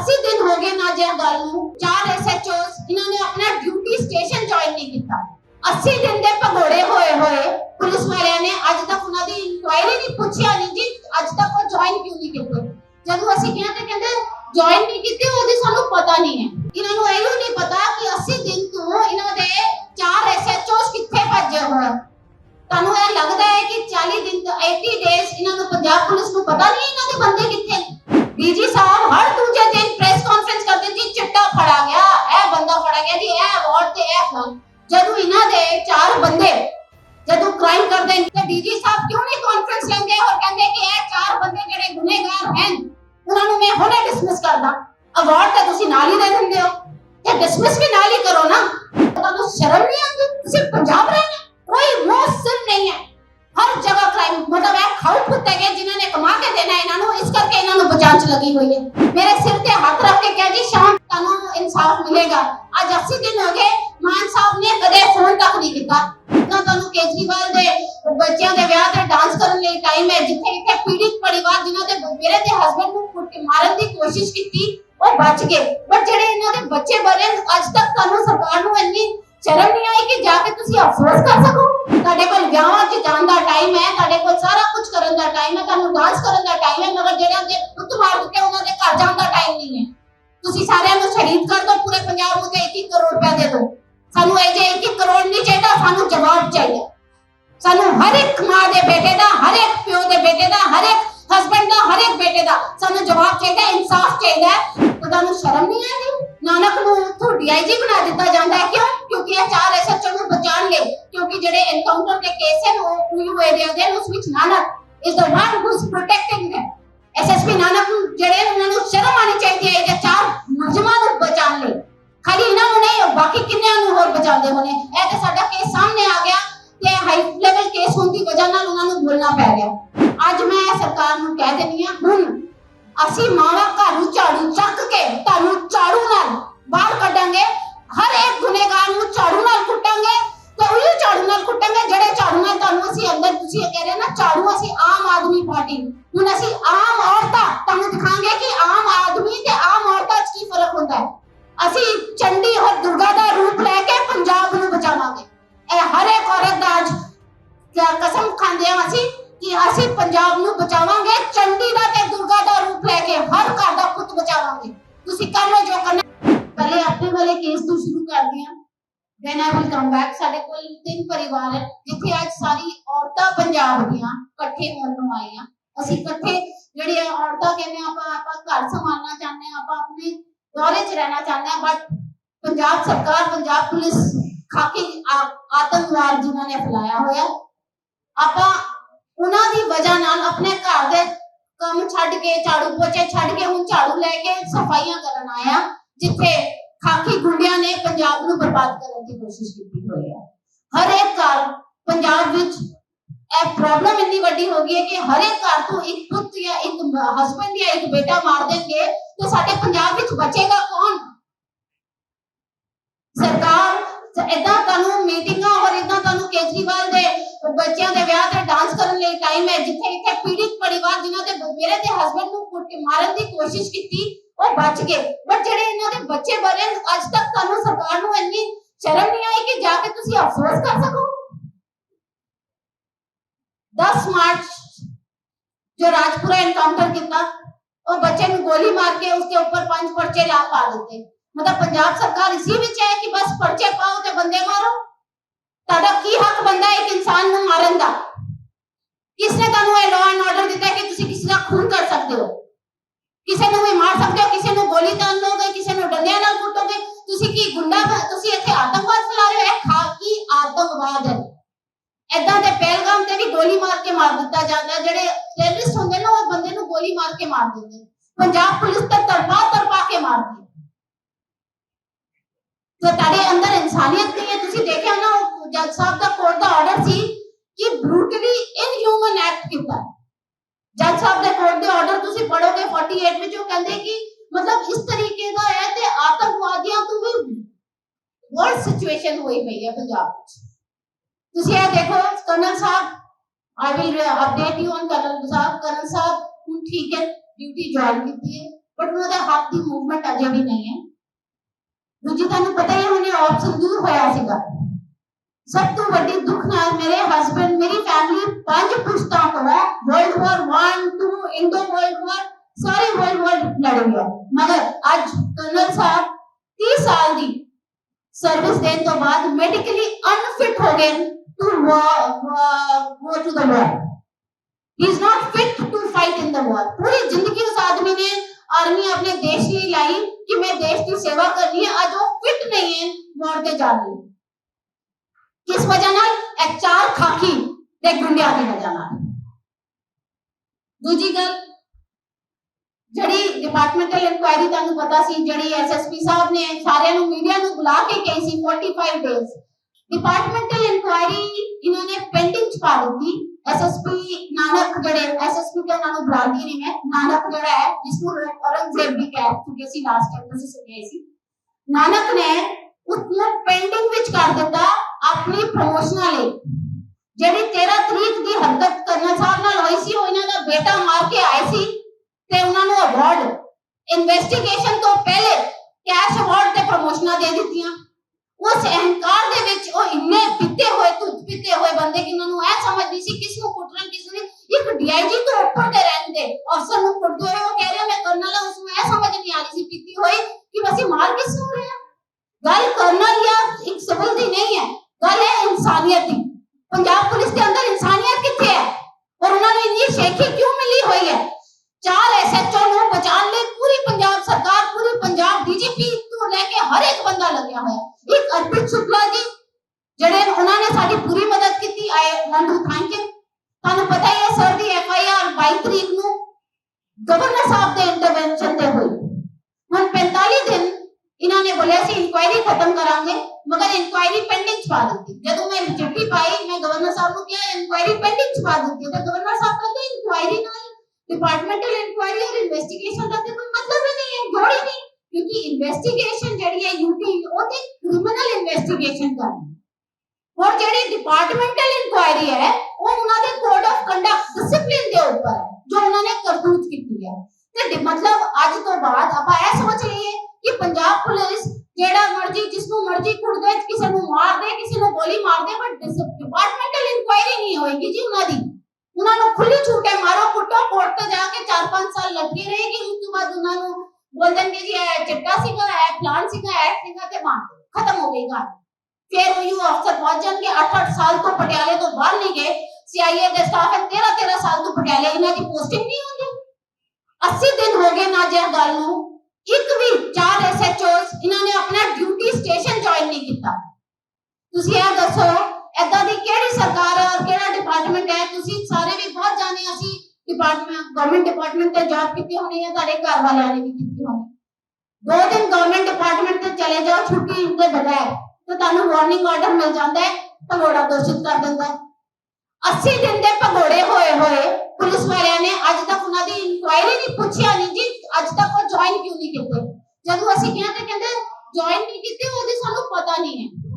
80 ਦਿਨ ਹੋ ਗਏ ਨਾ ਜੇ ਗੱਲ ਨੂੰ ਚਾਰ ਐਸਐਚਓਸ ਇਹਨਾਂ ਨੇ ਆਪਣਾ ਡਿਊਟੀ ਸਟੇਸ਼ਨ ਜੁਆਇਨ ਨਹੀਂ ਕੀਤਾ 80 ਦਿਨ ਦੇ ਭਗੋੜੇ ਹੋਏ ਹੋਏ ਪੁਲਿਸ ਵਾਲਿਆਂ ਨੇ ਅੱਜ ਤੱਕ ਉਹਨਾਂ ਦੀ ਇਨਕੁਆਇਰੀ ਨਹੀਂ ਪੁੱਛਿਆ ਨਹੀਂ ਜੀ ਅੱਜ ਤੱਕ ਉਹ ਜੁਆਇਨ ਕਿਉਂ ਨਹੀਂ ਕੀਤੇ ਜਦੋਂ ਅਸੀਂ ਕਿਹਾ ਤੇ ਕਹਿੰਦੇ ਜੁਆਇਨ ਨਹੀਂ ਕੀਤੇ ਉਹਦੀ ਸਾਨੂੰ ਪਤਾ ਨਹੀਂ ਹੈ ਇਹਨਾਂ ਨੂੰ ਇਹੋ ਨਹੀਂ ਪਤਾ ਕਿ 80 ਦਿਨ ਤੋਂ ਇਹਨਾਂ ਦੇ ਚਾਰ ਐਸਐਚਓਸ ਕਿੱਥੇ ਭੱਜੇ ਹੋਏ ਤੁਹਾਨੂੰ ਇਹ ਲੱਗਦਾ ਹੈ ਕਿ 40 ਦਿਨ ਤੋਂ 80 ਡੇਜ਼ ਇਹਨਾਂ ਨੂੰ ਪੰਜਾਬ ਪੁਲਿਸ ਨੂੰ ਪਤਾ ਨਹੀਂ ਇਹਨਾਂ ਦੇ ਬੰਦੇ ਕਿੱਥੇ ਨੇ ਸਾਹਿਬ, ਹਰ ਦੂਜੇ ਦਿਨ ਪ੍ਰੈਸ ਕਾਨਫਰੰਸ ਕਰਦੇ, ਜੀ ਚਿੱਟਾ ਫੜਾ ਗਿਆ, ਇਹ ਬੰਦਾ ਫੜਾ ਗਿਆ, ਜੀ ਇਹ ਅਵਾਰਡ ਤੇ ਇਹ ਫਲਾਣ ਜਦੋਂ ਇਹਨਾਂ ਦੇ ਚਾਰ ਬੰਦੇ ਜਦੋਂ ਕ੍ਰਾਈਮ ਕਰਦੇ ਨੇ, ਤੇ ਡੀਜੀ ਸਾਹਿਬ ਕਿਉਂ ਨਹੀਂ ਕਾਨਫਰੰਸ ਲੈਂਦੇ? ਔਰ ਕਹਿੰਦੇ ਕਿ ਇਹ ਚਾਰ ਬੰਦੇ ਜਿਹੜੇ ਗੁਨੇਗਾਰ ਹਨ, ਉਹਨਾਂ ਨੂੰ ਮੈਂ ਹੁਣੇ ਡਿਸਮਿਸ ਕਰਦਾ। ਅਵਾਰਡ ਤਾਂ ਤੁਸੀਂ ਨਾਲ ਹੀ ਦੇ ਦਿੰਦੇ ਹੋ। ਤੇ ਡਿਸਮਿਸ ਵੀ ਨਾਲ ਹੀ ਕਰੋ ਨਾ ਤੁਹਾਨੂੰ ਸ਼ਰਮ ਨਹੀਂ ਆਉਂਦੀ? ਤੁਸੀਂ ਪੰਜਾਬ ਰਹਿਣਾ, ਕੋਈ ਮੌਸਮ ਨਹੀਂ ਹੈ। ਹਰ ਜਗ੍ਹਾ ਕ੍ਰਾਈਮ ਮਤਲਬ ਇਹ ਖਾਉ ਕੁੱਤੇ ਗਏ ਜਿਨ੍ਹਾਂ ਨੇ ਕਮਾ ਕੇ ਦੇਣਾ ਇਹਨਾਂ ਨੂੰ, ਇਸ ਕਰਕੇ ਇਹਨਾਂ ਨੂੰ ਬਚਾਉਣ ਲੱਗੀ ਹੋਈ ਹੈ। ਮੇਰੇ ਸਿਰ ਤੇ ਹੱਥ ਰੱਖ ਕੇ ਕਿਹਾ ਜੀ, ਸ਼ਾਮ ਤੁਹਾਨੂੰ ਇਨਸਾਫ ਮਿਲੇਗਾ। ਅੱਜ 80 ਦਿਨ ਹੋ ਗਏ, ਮਾਨ ਸਾਹਿਬ ਨੇ ਕਦੇ ਫੋਨ ਤੱਕ ਨਹੀਂ ਕੀਤਾ। ਨਾ ਤੁਹਾਨੂੰ ਕੇਜਰੀਵਾਲ ਦੇ ਬੱਚਿਆਂ ਦੇ ਵਿਆਹ ਤੇ ਡਾਂਸ ਕਰਨ ਲਈ ਟਾਈਮ ਹੈ, ਜਿੱਥੇ ਇੱਥੇ ਪੀੜਿਤ ਪਰਿਵਾਰ ਜਿਨ੍ਹਾਂ ਦੇ ਮੇਰੇ ਤੇ ਹਸਬੰਡ ਨੂੰ ਕੁੱਟ ਮਾਰਨ ਦੀ ਕੋਸ਼ਿਸ਼ ਕੀਤੀ, ਉਹ ਬਚ ਗਏ। ਪਰ ਜਿਹੜੇ ਇਹਨਾਂ ਦੇ ਬੱਚੇ ਬਣੇ, ਅੱਜ ਤੱਕ ਤੁਹਾਨੂੰ ਸਰਕਾਰ ਨੂੰ ਇੰਨੀ ਸ਼ਰਮ ਨਹੀਂ ਆਈ ਕਿ ਜਾ ਕੇ ਤੁਸੀਂ ਅਫਸੋਸ ਕਰ ਸਕੋ? ਤੁਹਾਡੇ ਕੋਲ ਵਿਆਹਾਂ 'ਚ ਜਾਣ ਦਾ ਟਾਈਮ ਹੈ, ਤੁਹਾਡੇ ਕੋਲ ਸਾਰਾ ਕੁਝ ਕਰਨ ਦਾ ਟਾਈਮ ਹੈ, ਤੁਹਾਨੂੰ ਡਾਂਸ ਕਰਨ ਦਾ ਟਾਈਮ ਹੈ, ਮਗਰ ਜਿਹੜਿਆਂ ਦੇ ਪੁੱਤ ਮਾਰ ਦਿੱਤੇ ਉਹਨਾਂ ਦੇ ਘਰ ਜਾਣ ਦਾ ਟਾਈਮ ਨਹੀਂ ਹੈ। ਤੁਸੀਂ ਸਾਰਿਆਂ ਨੂੰ ਸ਼ਹੀਦ ਕਰ ਦਿਓ, ਪੂਰੇ ਪੰਜਾਬ ਨੂੰ ਤੇ 1 ਕਰੋੜ ਰੁਪਏ ਦੇ ਦਿਓ। ਸਾਨੂੰ ਇਹ ਜੇ 1 ਕਰੋੜ ਨਹੀਂ ਚਾਹੀਦਾ, ਸਾਨੂੰ ਜਵਾਬ ਚਾਹੀਦਾ। ਸਾਨੂੰ ਹਰ ਇੱਕ ਮਾਂ ਦੇ ਬੇਟੇ ਦਾ ਹਰ ਇੱਕ ਪਿਓ ਦੇ ਬੇਟੇ ਦਾ ਹਰ ਇੱਕ ਹਸਬੰਡ ਦਾ ਹਰ ਇੱਕ ਬੇਟੇ ਦਾ ਸਾਨੂੰ ਜਵਾਬ ਚਾਹੀਦਾ ਇਨਸਾਫ ਚਾਹੀਦਾ ਹੈ। ਤੇ ਤੁਹਾਨੂੰ ਸ਼ਰਮ ਨਹੀਂ ਆਉਂਦੀ ਨਾਨਕ ਨੂੰ ਉੱਥੋਂ ਡੀਆਈਜੀ ਬਣਾ ਦਿੱਤਾ ਜਾਂਦਾ ਹੈ ਕਿਉਂ ਕਿਉਂਕਿ ਇਹ ਚਾਰ ਐਸਐਚਓ ਨੂੰ ਬਚਾਉਣ ਲਈ ਕਿਉਂਕਿ ਜਿਹੜੇ ਐਨਕਾਊਂਟਰ ਦੇ ਕੇਸ ਹਨ ਉਹ ਉਹ ਏਰੀਆ ਦੇ ਹਨ, ਉਸ ਵਿੱਚ Nanak is the one who protecting them SSP Nanak ਜਿਹੜੇ ਉਹਨਾਂ ਨੂੰ ਸ਼ਰਮ ਆਣੀ ਚਾਹੀਦੀ ਹੈ ਇਹ ਚਾਰ ਮੁਲਜ਼ਮਾਂ ਨੂੰ ਬਚਾਉਣ ਲਈ। ਖਾਲੀ ਇਹਨਾਂ ਨੂੰ ਨਹੀਂ, ਬਾਕੀ ਕਿੰਨਿਆਂ ਨੂੰ ਹੋਰ ਬਚਾਉਂਦੇ ਹੋਣੇ। ਇਹ ਤੇ ਸਾਡਾ ਕੇਸ ਸਾਹਮਣੇ ਆ ਗਿਆ ਤੇ ਹਾਈ ਲੈਵਲ ਕੇਸ ਹੋਣ ਦੀ ਵਜ੍ਹਾ ਨਾਲ ਉਹਨਾਂ ਨੂੰ ਬੋਲਣਾ ਪੈ ਗਿਆ। ਅੱਜ ਮੈਂ ਸਰਕਾਰ ਨੂੰ ਕਹਿ ਦਿੰਦੀ ਹਾਂ, ਹੁਣ ਅਸੀਂ ਮਾਵਾ ਘਰ ਨੂੰ ਝਾੜੂ ਚੱਕ ਕੇ, ਤੁਹਾਨੂੰ ਝਾੜੂ ਨਾਲ ਬਾਹਰ ਕੱਢਾਂਗੇ। ਹਰ ਇੱਕ ਗੁਨੇਗਾਰ ਨੂੰ ਝਾੜੂ ਨਾਲ ਉਹੀ ਕੁੱਟਾਂਗੇ ਜਿਹੜੇ ਝਾੜੂ ਤੁਹਾਨੂੰ ਅਸੀਂ ਅੰਦਰ ਤੁਸੀਂ ਇਹ ਕਹਿ ਰਹੇ ਨਾ, ਝਾੜੂ ਅਸੀਂ ਆਮ ਆਦਮੀ ਪਾਰਟੀ ਹੁਣ ਅਸੀਂ ਆਮ ਔਰਤਾਂ, ਤੁਹਾਨੂੰ ਦਿਖਾਵਾਂਗੇ ਕਿ ਆਮ ਆਦਮੀ ਤੇ ਆਮ ਔਰਤਾਂ 'ਚ ਕੀ ਫ਼ਰਕ ਹੁੰਦਾ ਹੈ। ਅਸੀਂ ਚੰਡੀ ਔਰ ਦੁਰਗਾ ਦਾ ਰੂਪ ਲੈ ਕੇ ਪੰਜਾਬ ਨੂੰ ਬਚਾਵਾਂਗੇ। ਇਹ ਹਰ ਇੱਕ ਔਰਤ ਦਾ ਅੱਜ ਕਸਮ ਖਾਂਦੇ ਹਾਂ ਅਸੀਂ ਕਿ ਅਸੀਂ ਪੰਜਾਬ ਨੂੰ ਬਚਾਵਾਂਗੇ, ਚੰਡੀ ਦਾ ਤੇ ਦੁਰਗਾ ਦਾ ਰੂਪ ਲੈ ਕੇ ਹਰ ਘਰ ਦਾ ਪੁੱਤ ਬਚਾਵਾਂਗੇ। ਤੁਸੀਂ ਕਰ ਲਓ ਜੋ ਕਰਨਾ। ਪਹਿਲੇ ਆਪਣੇ ਵਾਲੇ ਕੇਸ ਤੋਂ ਸ਼ੁਰੂ ਕਰਦੇ ਹਾਂ। Then I will come back ਸਾਡੇ ਕੋਲ ਤਿੰਨ ਪਰਿਵਾਰ ਹੈ। ਜਿੱਥੇ ਅੱਜ ਸਾਰੀ ਔਰਤਾਂ ਪੰਜਾਬ ਦੀਆਂ ਇਕੱਠੇ ਹੋਣ ਨੂੰ ਆਈਆਂ ਅਸੀਂ ਇਕੱਠੇ ਜਿਹੜੀਆਂ ਔਰਤਾਂ ਕਹਿੰਦੇ ਆਪਾਂ ਆਪਾਂ ਘਰ ਸੰਭਾਲਣਾ ਚਾਹੁੰਦੇ ਹਾਂ, ਆਪਾਂ ਆਪਣੇ ਦੌਰੇ 'ਚ ਰਹਿਣਾ ਚਾਹੁੰਦੇ ਹਾਂ ਬਟ ਪੰਜਾਬ ਸਰਕਾਰ, ਪੰਜਾਬ ਪੁਲਿਸ ਖਾਕੀ ਆਤੰਕਵਾਦ ਜਿਨ੍ਹਾਂ ਨੇ ਫੈਲਾਇਆ ਹੋਇਆ ਆਪਾਂ ਉਹਨਾਂ ਦੀ ਵਜ੍ਹਾ ਨਾਲ ਆਪਣੇ ਘਰ ਦੇ ਕੰਮ ਛੱਡ ਕੇ, ਝਾੜੂ ਪੋਚੇ ਛੱਡ ਕੇ, ਹੁਣ ਝਾੜੂ ਲੈ ਕੇ ਸਫਾਈਆਂ ਕਰਨ ਆਇਆ ਜਿੱਥੇ ਖਾਕੀ ਗੁੰਡਿਆਂ ਨੇ ਪੰਜਾਬ ਨੂੰ ਬਰਬਾਦ ਕਰਨ ਦੀ ਕੋਸ਼ਿਸ਼ ਕੀਤੀ ਹੋਈ ਹੈ। ਹਰ ਇੱਕ ਘਰ ਪੰਜਾਬ ਵਿੱਚ ਇਹ ਪ੍ਰੋਬਲਮ ਇੰਨੀ ਵੱਡੀ ਹੋ ਗਈ ਹੈ ਕਿ ਹਰ ਇੱਕ ਘਰ ਤੋਂ ਇੱਕ ਪੁੱਤ ਜਾਂ ਇੱਕ ਹਸਬੰਡ ਜਾਂ ਇੱਕ ਬੇਟਾ ਮਾਰ ਦੇਣਗੇ ਤੇ ਸਾਡੇ ਪੰਜਾਬ ਵਿੱਚ ਬਚੇਗਾ ਕੌਣ? ਸਰਕਾਰ ਇਦਾਂ ਤੁਹਾਨੂੰ ਮੀਟਿੰਗਾਂ ਔਰ ਇਦਾਂ ਤੁਹਾਨੂੰ ਕੇਜਰੀਵਾਲ ਦੇ ਬੱਚਿਆਂ ਦੇ ਵਿਆਹ ਤੇ ਡਾਂਸ ਕਰਨ ਲਈ ਟਾਈਮ ਹੈ ਜਿੱਥੇ ਇੱਥੇ ਪੀੜਿਤ ਪਰਿਵਾਰ ਜਿਨ੍ਹਾਂ ਦੇ ਮੇਰੇ ਤੇ ਹਸਬੰਡ ਨੂੰ ਕੁੱਟ ਕੇ ਮਾਰਨ ਦੀ ਕੋਸ਼ਿਸ਼ ਕੀਤੀ ਉਹ ਬਚ ਗਏ ਬਟ ਜਿਹੜੇ ਇਹਨਾਂ ਦੇ ਬੱਚੇ ਬਣੇ ਅੱਜ ਤੱਕ ਤੁਹਾਨੂੰ ਸਰਕਾਰ ਨੂੰ ਇੰਨੀ ਸ਼ਰਮ ਨਹੀਂ ਆਈ ਕਿ ਜਾ ਕੇ ਤੁਸੀਂ ਅਫਸੋਸ ਕਰ ਸਕੋ 10 ਮਾर्च जो राजपुरा एनकाउंटर कितना और बच्चे में गोली मार के उसके ऊपर पाँच पर्चे ला पा देते मतलब पंजाब सरकार इसी ਵਿੱਚ ਹੈ ਕਿ ਬਸ ਪਰਚੇ ਪਾਓ ਤੇ ਬੰਦੇ ਮਾਰੋ ਤੁਹਾਡਾ ਕੀ ਹੱਕ ਬੰਦਾ ਇੱਕ ਇਨਸਾਨ ਨੂੰ ਮਾਰਨ ਦਾ ਕਿਸਨੇ ਤੁਹਾਨੂੰ ਇਹ ਲਾਅ ਐਂਡ ਆਰਡਰ ਦਿੱਤਾ ਕਿ ਤੁਸੀਂ ਕਿਸੇ ਦਾ ਖੂਨ ਕਰ ਸਕਦੇ ਹੋ ਕਿਸੇ ਨੂੰ ਵੀ ਮਾਰ ਸਕਦੇ ਹੋ ਕਿਸੇ ਨੂੰ ਗੋਲੀ ਤਾਨ ਲੋਗੇ ਕਿਸੇ ਨੂੰ ਡੰਡਿਆਂ ਨਾਲ ਕੁੱਟੋਗੇ ਤੁਸੀਂ ਕੀ ਗੁੰਡਾ ਤੁਸੀਂ ਇੱਥੇ ਆਤੰਕਵਾਦ ਫੈਲਾ ਰਹੇ ਹੋ ਇਹ ਖਾਕੀ ਆਤੰਕਵਾਦ ਹੈ ਏਦਾਂ ਦੇ ਪਹਿਲਗਾਮ ਤੇ ਵੀ ਗੋਲੀ ਮਾਰ ਕੇ ਮਾਰ ਦਿੱਤਾ ਜਾਂਦਾ ਹੈ। ਜਿਹੜੇ ਟੈਰਰਿਸਟ ਹੁੰਦੇ ਨੇ ਉਹ ਬੰਦੇ ਨੂੰ ਗੋਲੀ ਮਾਰ ਕੇ ਮਾਰ ਦਿੰਦੇ ਨੇ ਪੰਜਾਬ ਪੁਲਿਸ ਤੇ ਤਰਪਾ ਤਰਪਾ ਕੇ ਮਾਰਦੀ ਹੈ ਤੇ ਤੁਹਾਡੇ ਅੰਦਰ ਇਨਸਾਨੀਅਤ ਨਹੀਂ ਹੈ ਤੁਸੀਂ ਦੇਖਿਆ ਨਾ ਉਹ ਜੱਜ ਸਾਹਿਬ ਦਾ ਕੋਰਟ ਦਾ ਆਰਡਰ ਸੀ ਕਿ ਬਰੂਟਲੀ ਇਨਹਿਊਮਨ ਐਕਟ ਕੀਤਾ ਜੱਜ ਸਾਹਿਬ ਦੇ ਕੋਰਟ ਦੇ ਆਰਡਰ ਤੁਸੀਂ ਪੜੋਗੇ 48 ਵਿੱਚ, ਉਹ ਕਹਿੰਦੇ ਕਿ ਮਤਲਬ ਇਸ ਤਰੀਕੇ ਦਾ ਹੈ ਤੇ ਆਤੰਕਵਾਦੀਆਂ ਤੋਂ ਵੀ ਵਰਸ ਸਿਚੁਏਸ਼ਨ ਹੋਈ ਪਈ ਹੈ ਪੰਜਾਬ ਵਿੱਚ। ਤੁਸੀਂ ਇਹ ਦੇਖੋ, colonel sahib I will update you on colonel sahib. Colonel sahib ਹੁਣ ਠੀਕ ਹੈ ਡਿਊਟੀ ਜੁਆਇਨ ਕੀਤੀ ਹੈ ਬਟ ਉਹਦੇ ਹੱਥ ਦੀ ਮੂਵਮੈਂਟ ਅਜੇ ਵੀ ਨਹੀਂ ਹੈ। ਦੂਜੀ, ਤੁਹਾਨੂੰ ਪਤਾ ਹੀ ਹੈ, ਉਹਨੇ ਆਪਸ਼ਨ ਦੂਰ ਹੋਇਆ ਸੀਗਾ। ਸਭ ਤੋਂ ਵੱਡੀ ਦੁੱਖ ਨਾਲ ਮੇਰੇ ਹਸਬੰਡ ਮੇਰੀ ਫੈਮਿਲੀ ਪੰਜ ਪੁਸ਼ਤਾਂ ਤੋਂ ਹੈ world war 1 2 Indo world war ਸਾਰੇ ਵਰਲਡ ਵਾਰ ਲੜੇ ਹੋਏ ਮਗਰ ਅੱਜ ਕਰਨਲ ਸਾਹਿਬ 30 ਸਾਲ ਦੀ ਸਰਵਿਸ ਦੇਣ ਤੋਂ ਬਾਅਦ ਮੈਡੀਕਲੀ ਅਨਫਿਟ ਹੋ ਗਏ to go to the war he is not fit to fight in the war पूरी जिंदगी उस आदमी ने आर्मी अपने देश लिए लाई कि मैं देश की सेवा करनी है आज वो फिट नहीं है वॉर ते जाने किस वजह नाल ਇਹ ਚਾਰ ਖਾਕੀ ਤੇ ਗੁੰਡਿਆਂ ਦੀ ਵਜ੍ਹਾ ਨਾਲ ਦੂਜੀ ਗੱਲ ਜਿਹੜੀ ਡਿਪਾਰਟਮੈਂਟਲ ਇਨਕੁਆਇਰੀ ਤੁਹਾਨੂੰ ਪਤਾ ਸੀ ਜਿਹੜੀ ਐਸਐਸਪੀ ਸਾਹਿਬ ਨੇ ਸਾਰਿਆਂ ਨੂੰ ਮੀਡੀਆ ਨੂੰ ਬੁਲਾ ਕੇ ਕਹੀ ਸੀ 45 ਡੇਜ਼ ਡਿਪਾਰਟਮੈਂਟਲ ਇਨਕੁਆਇਰੀ ਇਹਨਾਂ ਨੇ ਪੈਂਡਿੰਗ ਚ ਪਾ ਦਿੱਤੀ ਐਸਐਸਪੀ ਨਾਨਕ ਜਿਹੜੇ ਐਸਐਸਪੀ ਦੇ ਉਹਨਾਂ ਨੂੰ ਬੁਲਾਉਂਦੀ ਨਹੀਂ ਮੈਂ ਨਾਨਕ ਜਿਹੜਾ ਹੈ ਜਿਸ ਨੂੰ ਔਰੰਗਜ਼ੇਬ ਵੀ ਕਹਿ ਚੁੱਕੇ ਸੀ ਲਾਸਟ ਟਾਈਮ ਤੁਸੀਂ ਸੁਣਿਆ ਸੀ ਨਾਨਕ ਨੇ ਉਸਨੂੰ ਪੈਂਡਿੰਗ ਵਿੱਚ ਕਰ ਦਿੱਤਾ ਆਪਣੀ ਪ੍ਰਮੋਸ਼ਨਾਂ ਲਈ ਜਿਹੜੀ 13 ਤਰੀਕ ਦੀ ਹਰਕਤ ਕਰਨਲ ਸਾਹਿਬ ਨਾਲ ਹੋਈ ਸੀ, ਉਹ ਇਹਨਾਂ ਦਾ ਬੇਟਾ ਮਾਰ ਕੇ ਆਏ ਸੀ ਤੇ ਉਹਨਾਂ ਨੂੰ ਅਵਾਰਡ ਇਨਵੈਸਟੀਗੇਸ਼ਨ ਤੋਂ ਪਹਿਲੇ ਕੈਸ਼ ਅਵਾਰਡ ਤੇ ਪ੍ਰਮੋਸ਼ਨਾਂ ਦੇ ਦਿੱਤੀਆਂ। ਉਸ ਅਹੰਕਾਰ ਦੇ ਵਿੱਚ ਉਹ ਇੰਨੇ ਪਿੱਤੇ ਹੋਏ, ਧੁੱਤ ਪਿੱਤੇ ਹੋਏ ਬੰਦੇ ਕਿ ਉਹਨਾਂ ਨੂੰ ਇਹ ਸਮਝ ਨਹੀਂ ਸੀ ਕਿਸ ਨੂੰ ਕੁੱਟਣਾ, ਕਿਸ ਨੂੰ ਇੱਕ ਡੀਆਈਜੀ ਤੋਂ ਉੱਪਰ ਦੇ ਰੈਂਕ ਦੇ ਅਫਸਰ ਨੂੰ ਕੁੱਟਦੇ ਹੋਏ ਉਹ ਕਹਿ ਰਿਹਾ, ਮੈਂ ਕਰਨਲ ਉਸ ਨੂੰ ਇਹ ਸਮਝ ਨਹੀਂ ਆ ਰਹੀ ਸੀ, ਪੀਤੀ ਹੋਈ ਕਿ ਅਸੀਂ ਮਾਰ ਕਿਸ ਨੂੰ ਰਹੇ ਗੱਲ ਕਰਨਲ ਜਾਂ ਇੱਕ ਸਿਵਲ ਦੀ ਨਹੀਂ ਹੈ। ਗੱਲ ਹੈ ਇਨਸਾਨੀਅਤ ਦੀ ਪੰਜਾਬ ਪੁਲਿਸ ਦੇ ਅੰਦਰ ਇਨਸਾਨੀਅਤ ਕਿੱਥੇ ਹੈ ਔਰ ਉਹਨਾਂ ਨੂੰ ਇੰਨੀ ਸ਼ੇਖੀ ਕਿਉਂ ਮਿਲੀ ਹੋਈ ਹੈ ਚਾਰ ਐਸਐਚਓ ਨੂੰ ਬਚਾਉਣ ਲਈ ਪੂਰੀ ਪੰਜਾਬ ਸਰਕਾਰ ਪੂਰੀ ਪੰਜਾਬ ਡੀਜੀਪੀ ਤੋਂ ਲੈ ਕੇ ਹਰ ਇੱਕ ਬੰਦਾ ਲੱਗਿਆ ਹੋਇਆ ਹੈ। ਇੱਕ ਅਰਪਿਤ ਸ਼ੁਕਲਾ ਜੀ ਜਿਹੜੇ ਉਹਨਾਂ ਨੇ ਸਾਡੀ ਪੂਰੀ ਮਦਦ ਕੀਤੀ I want to thank you ਤੁਹਾਨੂੰ ਪਤਾ ਹੀ ਹੈ ਸਰ ਦੀ ਐਫ ਆਈ ਆਰ 22 ਤਰੀਕ ਨੂੰ ਗਵਰਨਰ ਸਾਹਿਬ ਦੇ ਇੰਟਰਵੈਂਸ਼ਨ ਤੇ ਹੋਈ ਹੁਣ 45 ਦਿਨ ਇਹਨਾਂ ਨੇ ਬੋਲਿਆ ਸੀ ਇਨਕੁਆਇਰੀ ਖਤਮ ਕਰਾਂਗੇ ਮਗਰ ਇਨਕੁਆਇਰੀ ਪੈਂਡਿੰਗ ਚ ਪਾ ਦਿੱਤੀ ਜਦੋਂ ਮੈਂ ਚਿੱਠੀ ਪਾਈ ਮੈਂ ਗਵਰਨਰ ਸਾਹਿਬ ਨੂੰ ਕਿਹਾ ਇਨਕੁਆਇਰੀ ਪੈਂਡਿੰਗ ਚ ਪਾ ਦਿੱਤੀ ਤੇ ਗਵਰਨਰ ਸਾਹਿਬ ਕਹਿੰਦੇ ਇਨਕੁਆਇਰੀ ਨਾਲ ਡਿਪਾਰਟਮੈਂਟਲ ਇਨਕੁਆਇਰੀ ਔਰ ਇਨਵੈਸਟੀਗੇਸ਼ਨ ਦਾ ਤੇ ਕੋਈ ਮਤਲਬ ਹੀ ਨਹੀਂ ਹੈ ਜੋੜ ਹੀ ਨਹੀਂ ਕਿਉਂਕਿ ਇਨਵੈਸਟੀਗੇਸ਼ਨ ਜਿਹੜੀ ਹੈ ਯੂਟੀ ਉਹ ਤੇ ਕ੍ਰਿਮੀਨਲ ਇਨਵੈਸਟੀਗੇਸ਼ਨ ਕਰਨੀ ਔਰ ਜਿਹੜੀ ਡਿਪਾਰਟਮੈਂਟਲ ਇਨਕੁਆਇਰੀ ਹੈ ਉਹ ਉਹਨਾਂ ਦੇ ਕੋਡ ਆਫ ਕੰਡਕਟ ਡਿਸਪਲਿਨ ਦੇ ਉੱਪਰ ਹੈ ਜੋ ਉਹਨਾਂ ਨੇ ਕਰਤੂਤ ਕੀਤੀ ਹੈ ਤੇ ਡਿ- ਮਤਲਬ ਅੱਜ ਤੋਂ ਬਾਅਦ ਆਪਾਂ ਇਹ ਸਮਝ ਲਈਏ ਕਿ ਪੰਜਾਬ ਪੁਲਿਸ ਜਿਹੜਾ ਮਰਜ਼ੀ ਜਿਸ ਨੂੰ ਮਰਜ਼ੀ ਕੁੱਟਦੇ ਕਿਸੇ ਨੂੰ ਮਾਰ ਦੇ ਕਿਸੇ ਨੂੰ ਗੋਲੀ ਮਾਰ ਦੇ ਪਰ ਡਿਪਾਰਟਮੈਂਟਲ ਇਨਕੁਆਇਰੀ ਨਹੀਂ ਹੋਏਗੀ ਜੀ ਉਹਨਾਂ ਦੀ ਉਹਨਾਂ ਨੂੰ ਖੁੱਲੀ ਛੂਟ ਹੈ, ਮਾਰੋ ਕੁੱਟੋ, ਕੋਰਟ ਤੇ ਜਾ ਕੇ 4-5 ਸਾਲ ਲੱਗੇ ਰਹੇਗੀ, ਉਸ ਤੋਂ ਬਾਅਦ ਉਹਨਾਂ ਨੂੰ ਬੋਲ ਦੇਣਗੇ ਜੀ, ਇਹ ਚਿੱਟਾ ਸੀਗਾ, ਇਹ ਪਲਾਨ ਸੀਗਾ, ਇਹ ਸੀਗਾ ਤੇ ਮਾਰ ਖਤਮ ਹੋ ਗਈ ਗੱਲ। ਫਿਰ ਉਹ ਅਫਸਰ ਪਹੁੰਚ ਜਾਣਗੇ 8-8 ਸਾਲ ਤੋਂ ਪਟਿਆਲੇ ਤੋਂ ਬਾਹਰ ਨਹੀਂ ਗਏ। ਸੀਆਈਏ ਦੇ ਸਟਾਫ ਹੈ 13-13 ਸਾਲ ਤੋਂ ਪਟਿਆਲੇ ਇਹਨਾਂ ਦੀ ਪੋਸਟਿੰਗ ਨਹੀਂ ਹੁੰਦੀ। 80 ਦਿਨ ਹੋ ਗਏ ਨਾ ਜੇ ਗੱਲ ਨੂੰ। ਇੱਕ ਵੀ ਚਾਰ ਐਸਐਚਓਸ ਇਹਨਾਂ ਨੇ ਆਪਣਾ ਡਿਊਟੀ ਸਟੇਸ਼ਨ ਜੁਆਇਨ ਨਹੀਂ ਕੀਤਾ। ਤੁਸੀਂ ਇਹ ਦੱਸੋ ਏਦਾਂ ਦੀ ਕਿਹੜੀ ਸਰਕਾਰ ਹੈ ਔਰ ਕਿਹੜਾ ਡਿਪਾਰਟਮੈਂਟ ਹੈ? ਤੁਸੀਂ ਸਾਰੇ ਵੀ ਬਹੁਤ ਜਾਣੇ ਅਸੀਂ ਡਿਪਾਰਟਮੈਂਟ ਗਵਰਨਮੈਂਟ ਡਿਪਾਰਟਮੈਂਟ ਤੇ ਜੌਬ ਕੀਤੀ ਹੋਣੀ ਹੈ ਤੁਹਾਡੇ ਘਰ ਵਾਲਿਆਂ ਨੇ ਵੀ ਕੀਤੀ ਹੋਣੀ। ਦੋ ਦਿਨ ਗਵਰਨਮੈਂਟ ਡਿਪਾਰਟਮੈਂਟ ਤੇ ਚਲੇ ਜਾਓ, ਛੁੱਟੀ ਦੇ ਬਗੈਰ ਤੇ ਤੁਹਾਨੂੰ ਵਾਰਨਿੰਗ ਆਰਡਰ ਮਿਲ ਜਾਂਦਾ ਹੈ, ਭਗੌੜਾ ਘੋਸ਼ਿਤ ਕਰ ਦਿੰਦਾ ਹੈ। 80 ਦਿਨ ਦੇ ਭਗੌੜੇ ਹੋਏ ਹੋਏ ਪੁਲਿਸ ਵਾਲਿਆਂ ਨੇ ਅੱਜ ਤੱਕ ਉਹਨਾਂ ਦੀ ਇਨਕੁਆਇਰੀ ਨਹੀਂ ਪੁੱਛਿਆ ਨਹੀਂ ਜੀ, ਅੱਜ ਤੱਕ ਉਹ ਜੁਆਇਨ ਕਿਉਂ ਨਹੀਂ ਕੀਤੇ? ਜਦੋਂ ਅਸੀਂ ਕਿਹਾ ਤੇ ਕਹਿੰਦੇ ਜੁਆਇਨ ਨਹੀਂ ਕੀਤੇ, ਉਹਦੀ ਸਾਨੂੰ ਪਤਾ ਨਹੀਂ ਹੈ।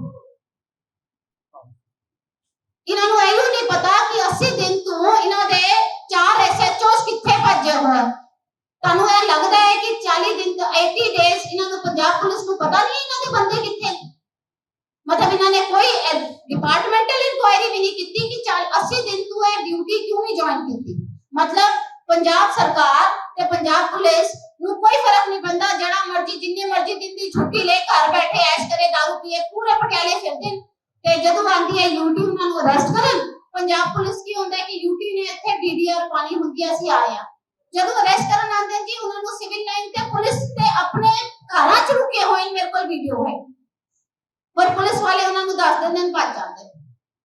ਇਹਨਾਂ ਨੂੰ ਇਹੋ ਨਹੀਂ ਪਤਾ ਕਿ 80 ਦਿਨ ਤੋਂ ਇਹਨਾਂ ਦੇ ਚਾਰ ਐਸਐਚਓਸ ਕਿੱਥੇ ਭੱਜੇ ਹੋਏ ਹਨ। ਤੁਹਾਨੂੰ ਇਹ ਲੱਗਦਾ ਹੈ ਕਿ 40 ਦਿਨ ਤੋਂ 80 ਡੇਜ਼ ਇਹਨਾਂ ਨੂੰ ਪੰਜਾਬ ਪੁਲਿਸ ਨੂੰ ਪਤਾ ਨਹੀਂ ਇਹਨਾਂ ਦੇ ਬੰਦੇ ਕਿੱਥੇ ਨੇ ਮਤਲਬ ਇਹਨਾਂ ਨੇ ਕੋਈ ਡਿਪਾਰਟਮੈਂਟਲ ਇਨਕੁਆਇਰੀ ਵੀ ਨਹੀਂ ਕੀਤੀ ਕਿ ਚੱਲ 80 ਦਿਨ ਤੋਂ ਇਹ ਡਿਊਟੀ ਕਿਉਂ ਨਹੀਂ ਜੁਆਇਨ ਕੀਤੀ ਮਤਲਬ ਪੰਜਾਬ ਸਰਕਾਰ ਤੇ ਪੰਜਾਬ ਪੁਲਿਸ ਨੂੰ ਕੋਈ ਫ਼ਰਕ ਨਹੀਂ ਪੈਂਦਾ ਜਿਹੜਾ ਮਰਜ਼ੀ ਜਿੰਨੇ ਮਰਜ਼ੀ ਦਿਨ ਦੀ ਛੁੱਟੀ ਲੈ ਘਰ ਬੈਠੇ ਐਸ਼ ਕਰੇ दारू ਪੀਏ ਪੂਰੇ ਪਟਿਆਲੇ ਫਿਰਦੇ ਨੇ ਜਦੋਂ ਆਂਦੀ ਹੈ ਯੂਟੀ ਉਹਨਾਂ ਨੂੰ ਅਰੈਸਟ ਕਰਨ, ਪੰਜਾਬ ਪੁਲਿਸ ਕੀ ਹੁੰਦਾ ਕਿ ਯੂਟੀ ਨੇ ਇੱਥੇ ਡੀਡੀਆਰ ਪਾਣੀ ਹੁੰਦੀ ਅਸੀਂ ਆਏ ਆ ਜਦੋਂ ਅਰੈਸਟ ਕਰਨ ਆਉਂਦੇ ਜੀ, ਉਹਨਾਂ ਨੂੰ ਸਿਵਲ ਲਾਈਨ ਤੇ ਪੁਲਿਸ ਤੇ ਆਪਣੇ ਘਰਾਂ 'ਚ ਰੁਕੇ ਹੋਏ ਮੇਰੇ ਕੋਲ ਵੀਡੀਓ ਹੈ। ਪਰ ਪੁਲਿਸ ਵਾਲੇ ਉਹਨਾਂ ਨੂੰ ਦੱਸ ਦਿੰਦੇ ਨੇ, ਭੱਜ ਜਾਂਦੇ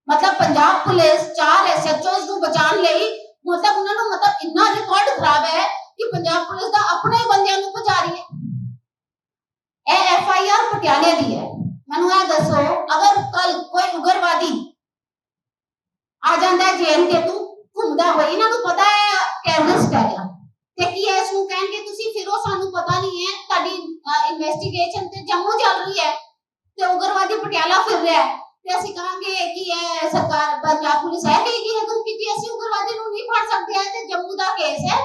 ਮਤਲਬ ਪੰਜਾਬ ਪੁਲਿਸ ਚਾਰ ਐਸਐਚਓਸ ਨੂੰ ਬਚਾਉਣ ਲਈ, ਮਤਲਬ ਉਹਨਾਂ ਨੂੰ ਮਤਲਬ ਇੰਨਾ ਰਿਕਾਰਡ ਖਰਾਬ ਹੈ ਕਿ ਪੰਜਾਬ ਪੁਲਿਸ ਦਾ ਆਪਣੇ ਬੰਦਿਆਂ ਨੂੰ ਭਜਾ ਰਹੀ ਹੈ। ਇਹ ਐਫ ਪਟਿਆਲੇ ਦੀ ਹੈ। ਮੈਨੂੰ ਇਹ ਦੱਸੋ, ਅਗਰ ਕੱਲ ਕੋਈ ਉਗਰਵਾਦੀ ਆ ਜਾਂਦਾ ਜੇਐਨਕੇ ਤੋਂ ਘੁੰਮਦਾ ਹੋਇਆ ਇਹਨਾਂ ਨੂੰ ਪਤਾ ਹੈ ਟੈਰਰਿਸਟ ਹੈਗਾ ਤੇ ਕੀ ਇਸ ਨੂੰ ਕਹਿਣਗੇ? ਤੁਸੀਂ ਫਿਰੋ ਸਾਨੂੰ ਪਤਾ ਨਹੀਂ ਹੈ, ਤੁਹਾਡੀ ਇਨਵੈਸਟੀਗੇਸ਼ਨ ਤੇ ਜੰਮੂ ਚੱਲ ਰਹੀ ਹੈ ਤੇ ਉਗਰਵਾਦੀ ਪਟਿਆਲਾ ਫਿਰ ਰਿਹਾ ਹੈ। ਤੇ ਅਸੀਂ ਕਹਾਂਗੇ ਕਿ ਇਹ ਸਰਕਾਰ, ਪੰਜਾਬ ਪੁਲਿਸ ਹੈ ਕਹੇਗੀ ਹੈ ਕਿ ਜੀ ਅਸੀਂ ਉਗਰਵਾਦੀ ਨੂੰ ਨਹੀਂ ਫੜ ਸਕਦੇ ਹੈ ਤੇ ਜੰਮੂ ਦਾ ਕੇਸ ਹੈ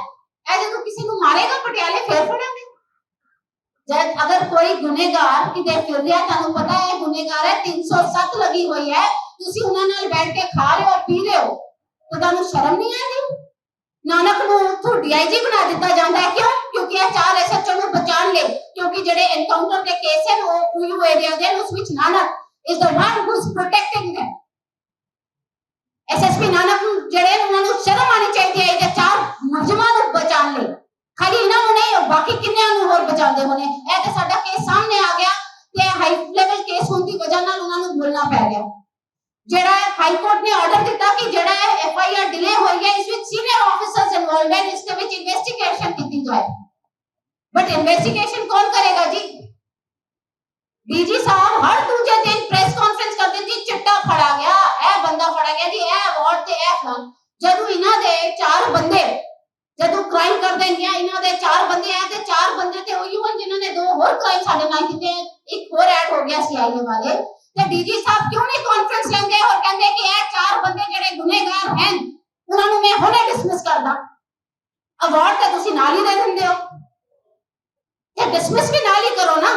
ਇਹ ਜਦੋਂ ਕਿਸੇ ਨੂੰ ਮਾਰੇਗਾ ਪਟਿਆਲੇ ਫਿਰ ਫੜਾਂਗੇ ਜਦ ਅਗਰ ਕੋਈ ਗੁਨੇਗਾਰ ਕਿਤੇ ਫਿਰ ਰਿਹਾ ਤੁਹਾਨੂੰ ਪਤਾ ਹੈ ਗੁਨੇਗਾਰ ਹੈ 307 ਲੱਗੀ ਹੋਈ ਹੈ ਤੁਸੀਂ ਉਹਨਾਂ ਨਾਲ ਬੈਠ ਕੇ ਖਾ ਰਹੇ ਹੋ ਪੀ ਰਹੇ ਹੋ ਤਾਂ ਤੁਹਾਨੂੰ ਸ਼ਰਮ ਨਹੀਂ ਆਉਂਦੀ ਨਾਨਕ ਨੂੰ ਉੱਥੋਂ ਡੀਆਈਜੀ ਬਣਾ ਦਿੱਤਾ ਜਾਂਦਾ ਹੈ ਕਿਉਂ ਕਿਉਂਕਿ ਇਹ ਚਾਰ ਐਸਐਚਓ ਨੂੰ ਬਚਾਉਣ ਲਈ ਕਿਉਂਕਿ ਜਿਹੜੇ ਐਨਕਾਊਂਟਰ ਦੇ ਕੇਸ ਹਨ ਉਹ ਉਹੀ ਏਰੀਆ ਦੇ ਹਨ, ਉਸ ਵਿੱਚ Nanak is the one who is protecting them. SSP Nanak ਨੂੰ ਜਿਹੜੇ ਉਹਨਾਂ ਨੂੰ ਸ਼ਰਮ ਆਣੀ ਚਾਹੀਦੀ ਹੈ ਇਹ ਚਾਰ ਮੁਲਜ਼ਮਾਂ ਨੂੰ ਬਚਾਉਣ ਲਈ ਖਾਲੀ ਇਹਨਾਂ ਨੂੰ ਨਹੀਂ, ਬਾਕੀ ਕਿੰਨਿਆਂ ਨੂੰ ਹੋਰ ਬਚਾਉਂਦੇ ਹੋਣੇ? ਇਹ ਤੇ ਸਾਡਾ ਕੇਸ ਸਾਹਮਣੇ ਆ ਗਿਆ ਤੇ ਹਾਈ ਲੈਵਲ ਕੇਸ ਹੋਣ ਦੀ ਵਜ੍ਹਾ ਨਾਲ ਉਹਨਾਂ ਨੂੰ ਬੋਲਣਾ ਪੈ ਗਿਆ। ਜਿਹੜਾ ਹਾਈ ਕੋਰਟ ਨੇ ਆਰਡਰ ਦਿੱਤਾ ਕਿ ਜਿਹੜਾ ਐਫ ਆਈ ਆਰ ਡਿਲੇ ਹੋਈ ਹੈ, ਇਸ ਵਿੱਚ ਸੀਨੀਅਰ ਆਫੀਸਰਸ ਇਨਵੋਲਵਡ ਹੈ ਇਸ ਦੇ ਵਿੱਚ ਇਨਵੈਸਟੀਗੇਸ਼ਨ ਕੀਤੀ ਜਾਏ। ਬਟ ਇਨਵੈਸਟੀਗੇਸ਼ਨ ਕੌਣ ਕਰੇਗਾ ਜੀ? ਡੀਜੀ ਸਾਹਿਬ ਹਰ ਦੂਜੇ ਦਿਨ ਪ੍ਰੈਸ ਕਾਨਫਰੰਸ ਕਰਦੇ ਜੀ ਚਿੱਟਾ ਫੜਾ ਗਿਆ, ਇਹ ਬੰਦਾ ਫੜਾ ਗਿਆ, ਜੀ ਇਹ ਅਵਾਰਡ ਤੇ ਇਹ ਫਲਾਨ ਜਦੋਂ ਇਹਨਾਂ ਦੇ ਚਾਰ ਬੰਦੇ ਜਦੋਂ ਕ੍ਰਾਈਮ ਕਰਦੇ ਨੇ, ਇਹਨਾਂ ਦੇ ਚਾਰ ਬੰਦੇ ਆ ਤੇ ਚਾਰ ਬੰਦੇ ਤੇ ਉਹੀ ਹਨ ਜਿਨ੍ਹਾਂ ਨੇ ਦੋ ਹੋਰ ਕ੍ਰਾਈਮ ਸਾਡੇ ਨਾਲ ਕੀਤੇ ਇੱਕ ਹੋਰ ਐਡ ਹੋ ਗਿਆ ਸੀਆਈਏ ਵਾਲੇ। ਤੇ ਡੀਜੀ ਸਾਹਿਬ ਕਿਉਂ ਨਹੀਂ ਕਾਨਫਰੰਸ ਲੈਂਦੇ? ਔਰ ਕਹਿੰਦੇ ਕਿ ਇਹ ਚਾਰ ਬੰਦੇ ਜਿਹੜੇ ਗੁਨੇਗਾਰ ਹਨ, ਉਹਨਾਂ ਨੂੰ ਮੈਂ ਹੁਣੇ ਡਿਸਮਿਸ ਕਰਦਾ। ਅਵਾਰਡ ਤਾਂ ਤੁਸੀਂ ਨਾਲ ਹੀ ਦੇ ਦਿੰਦੇ ਹੋ। ਤੇ ਡਿਸਮਿਸ ਵੀ ਨਾਲ ਹੀ ਕਰੋ ਨਾ।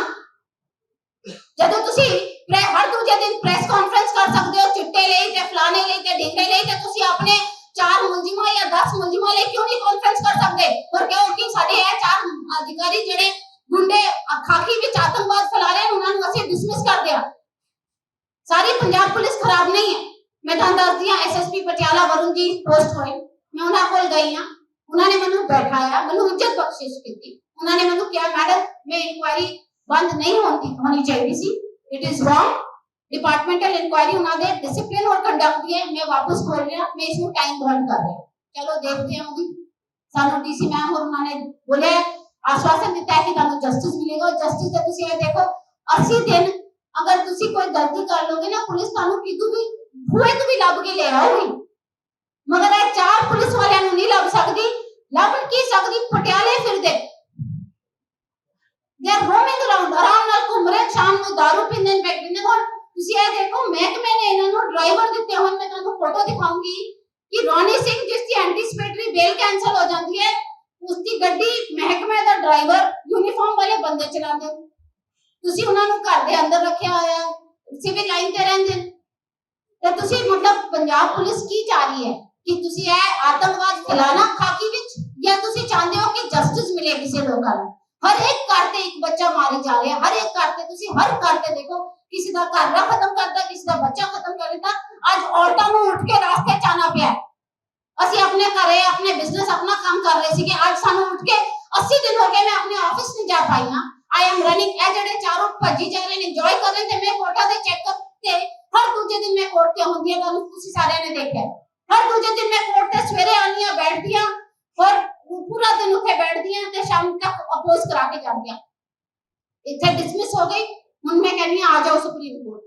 ਜਦੋਂ ਤੁਸੀਂ ਹਰ ਦੂਜੇ ਦਿਨ ਪ੍ਰੈਸ ਕਾਨਫਰੰਸ ਕਰ ਸਕਦੇ ਹੋ, ਚਿੱਟੇ ਲਈ ਤੇ ਫਲਾਣੇ ਲਈ ਤੇ ਢਿੰਗਰੇ ਲਈ ਤੇ ਤੁਸੀਂ ਆਪਣੇ ਚਾਰ ਮੁਲਜ਼ਮਾਂ ਜਾਂ 10 ਮੁਲਜ਼ਮਾਂ ਲਈ ਕਿਉਂ ਨਹੀਂ ਕਾਨਫਰੰਸ ਕਰ ਸਕਦੇ ਪਰ ਕਿਉਂ ਕਿ ਸਾਡੇ ਇਹ ਚਾਰ ਅਧਿਕਾਰੀ ਜਿਹੜੇ ਗੁੰਡੇ ਅ, ਖਾਕੀ ਵਿੱਚ ਆਤੰਕਵਾਦ ਫੈਲਾ ਰਹੇ ਹਨ ਉਹਨਾਂ ਨੂੰ ਅਸੀਂ ਡਿਸਮਿਸ ਕਰ ਦਿਆ ਸਾਰੀ ਪੰਜਾਬ ਪੁਲਿਸ ਖਰਾਬ ਨਹੀਂ ਹੈ ਮੈਂ ਤੁਹਾਨੂੰ ਦੱਸਦੀ ਹਾਂ ਐਸਐਸਪੀ ਪਟਿਆਲਾ ਵਰੁਣ ਜੀ ਪੋਸਟ ਹੋਏ ਮੈਂ ਉਹਨਾਂ ਕੋਲ ਗਈ ਹਾਂ ਉਹਨਾਂ ਨੇ ਮੈਨੂੰ ਬੈਠਾਇਆ ਮੈਨੂੰ ਇੱਜ਼ਤ ਬਖਸ਼ਿਸ਼ ਕੀਤੀ ਉਹਨਾਂ ਨੇ ਮੈਨੂੰ ਕਿਹਾ ਮੈਡਮ ਮੈਂ ਇਨਕੁਆਇਰੀ ਬੰਦ ਨਹੀਂ ਹੁੰਦੀ ਹੋਣੀ ਚਾਹੀਦੀ ਸੀ it is wrong departmental inquiry ਉਹਨਾਂ ਦੇ ਡਿਸਪਲਿਨ ਔਰ ਕੰਡਕਟ ਦੀ ਹੈ ਮੈਂ ਵਾਪਸ ਖੋਲ ਰਿਹਾ ਮੈਂ ਇਸ ਨੂੰ ਟਾਈਮ ਬੌਂਡ ਕਰ ਰਿਹਾ ਚਲੋ ਦੇਖਦੇ ਹਾਂ ਵੀ ਸਾਨੂੰ ਡੀਸੀ ਮੈਮ ਹੋਰ ਉਹਨਾਂ ਨੇ ਬੋਲੇ ਆਸ਼ਵਾਸਨ ਦਿੱਤਾ ਹੈ ਕਿ ਤੁਹਾਨੂੰ ਜਸਟਿਸ ਮਿਲੇਗਾ ਜਸਟਿਸ ਤੇ ਤੁਸੀਂ ਇਹ ਦੇਖੋ 80 ਦਿਨ ਅਗਰ ਤੁਸੀਂ ਕੋਈ ਗਲਤੀ ਕਰ ਲੋਗੇ ਨਾ ਪੁਲਿਸ ਤੁਹਾਨੂੰ ਕਿਤੋਂ ਵੀ ਬੂਹੇ ਤੋਂ ਵੀ ਲੱਭ ਕੇ ਲੈ ਆਉਗੀ ਮਗਰ ਇਹ ਚਾਰ ਪੁਲਿਸ ਵਾਲਿਆਂ ਨੂੰ ਨਹੀਂ ਲੱਭ ਸਕਦੀ ਲੱਭ ਕੀ ਸਕਦੀ ਪਟਿਆਲੇ ਫਿਰਦੇ ਦੇ ਆਰ ਰੋਮਿੰਗ ਅਰਾਊਂਡ ਆਰਾਮ ਨਾਲ ਘੁੰਮ ਰਹੇ ਸ਼ਾਮ ਨੂੰ ਦਾਰੂ ਪੀਂਦੇ ਨੇ ਬੈਠੇ ਨੇ ਹੁਣ ਤੁਸੀਂ ਇਹ ਦੇਖੋ ਮਹਿਕਮੇ ਨੇ ਇਹਨਾਂ ਨੂੰ ਡਰਾਈਵਰ ਦਿੱਤੇ ਹੋਣ ਮੈਂ ਤੁਹਾਨੂੰ ਫੋਟੋ ਦਿਖਾਉਂਗੀ ਕਿ ਰੋਨੀ ਸਿੰਘ ਜਿਸ ਦੀ ਐਂਟੀਸਪੇਟਰੀ ਬੇਲ ਕੈਨਸਲ ਹੋ ਜਾਂਦੀ ਹੈ ਉਸ ਦੀ ਗੱਡੀ ਮਹਿਕਮੇ ਦਾ ਡਰਾਈਵਰ ਯੂਨੀਫਾਰਮ ਵਾਲੇ ਬੰਦੇ ਚਲਾਉਂਦੇ ਨੇ। ਤੁਸੀਂ ਉਹਨਾਂ ਨੂੰ ਘਰ ਦੇ ਅੰਦਰ ਰੱਖਿਆ ਹੋਇਆ ਸਿਵਲ ਲਾਈਨ ਤੇ ਰਹਿੰਦੇ ਨੇ ਤੇ ਤੁਸੀਂ ਮਤਲਬ ਪੰਜਾਬ ਪੁਲਿਸ ਕੀ ਚਾਹ ਰਹੀ ਹੈ ਕਿ ਤੁਸੀਂ ਇਹ ਆਤੰਕਵਾਦ ਫੈਲਾਣਾ ਖਾਕੀ ਵਿੱਚ ਜਾਂ ਤੁਸੀਂ ਚਾਹੁੰਦੇ ਹੋ ਕਿ ਜਸਟਿਸ ਮਿਲੇ ਕਿਸੇ ਲੋਕਾਂ ਨੂੰ ਹਰ ਇੱਕ ਘਰ ਤੇ ਇੱਕ ਬੱਚਾ ਮਾਰੀ ਜਾ ਰਿਹਾ ਹਰ ਇੱਕ ਘਰ ਤੇ ਤੁਸੀਂ ਹਰ ਘਰ ਤੇ ਦੇਖੋ ਕਿਸੇ ਦਾ ਘਰ ਨਾ ਖਤਮ ਕਰਦਾ ਕਿਸੇ ਦਾ ਬੱਚਾ ਖਤਮ ਕਰ ਦਿੱਤਾ ਅੱਜ ਔਰਤਾਂ ਨੂੰ ਉੱਠ ਕੇ ਰਾਸਤੇ ਚ ਆਉਣਾ ਪਿਆ ਹੈ। ਅਸੀਂ ਆਪਣੇ ਘਰੇ ਆਪਣੇ ਬਿਜ਼ਨਸ ਆਪਣਾ ਕੰਮ ਕਰ ਰਹੇ ਸੀਗੇ ਅੱਜ ਸਾਨੂੰ ਉੱਠ ਕੇ 80 ਦਿਨ ਹੋ ਗਏ ਮੈਂ ਆਪਣੇ ਆਫਿਸ ਨਹੀਂ ਜਾ ਪਾਈ ਹਾਂ ਆਈ ਐਮ ਰਨਿੰਗ ਇਹ ਜਿਹੜੇ ਚਾਰੋਂ ਭੱਜੀ ਜਾ ਰਹੇ ਨੇ ਇੰਜੋਏ ਕਰ ਰਹੇ ਨੇ ਮੈਂ ਕੋਟਾ ਦੇ ਚੈੱਕ ਤੇ ਹਰ ਦੂਜੇ ਦਿਨ ਮੈਂ ਕੋਰਟ ਤੇ ਹੁੰਦੀ ਹਾਂ ਤੁਹਾਨੂੰ ਤੁਸੀਂ ਸਾਰਿਆਂ ਨੇ ਦੇਖਿਆ ਹੈ। ਹਰ ਦੂਜੇ ਦਿਨ ਮੈਂ ਕੋਰਟ ਤੇ ਸਵੇਰੇ ਆਉਂਦੀ ਹਾਂ ਬੈਠਦੀ ਹਾਂ ਔਰ ਪੂਰਾ ਦਿਨ ਉੱਥੇ ਬੈਠਦੀ ਹਾਂ ਤੇ ਸ਼ਾਮ ਤੱਕ ਅਪੋਜ਼ ਕਰਾ ਕੇ ਜਾਂਦੀ ਹਾਂ ਇੱਥੇ ਡਿਸਮਿਸ ਹੋ ਗਈ। ਹੁਣ ਮੈਂ ਕਹਿੰਦੀ ਆ ਜਾਓ ਸੁਪਰੀਮ ਕੋਰਟ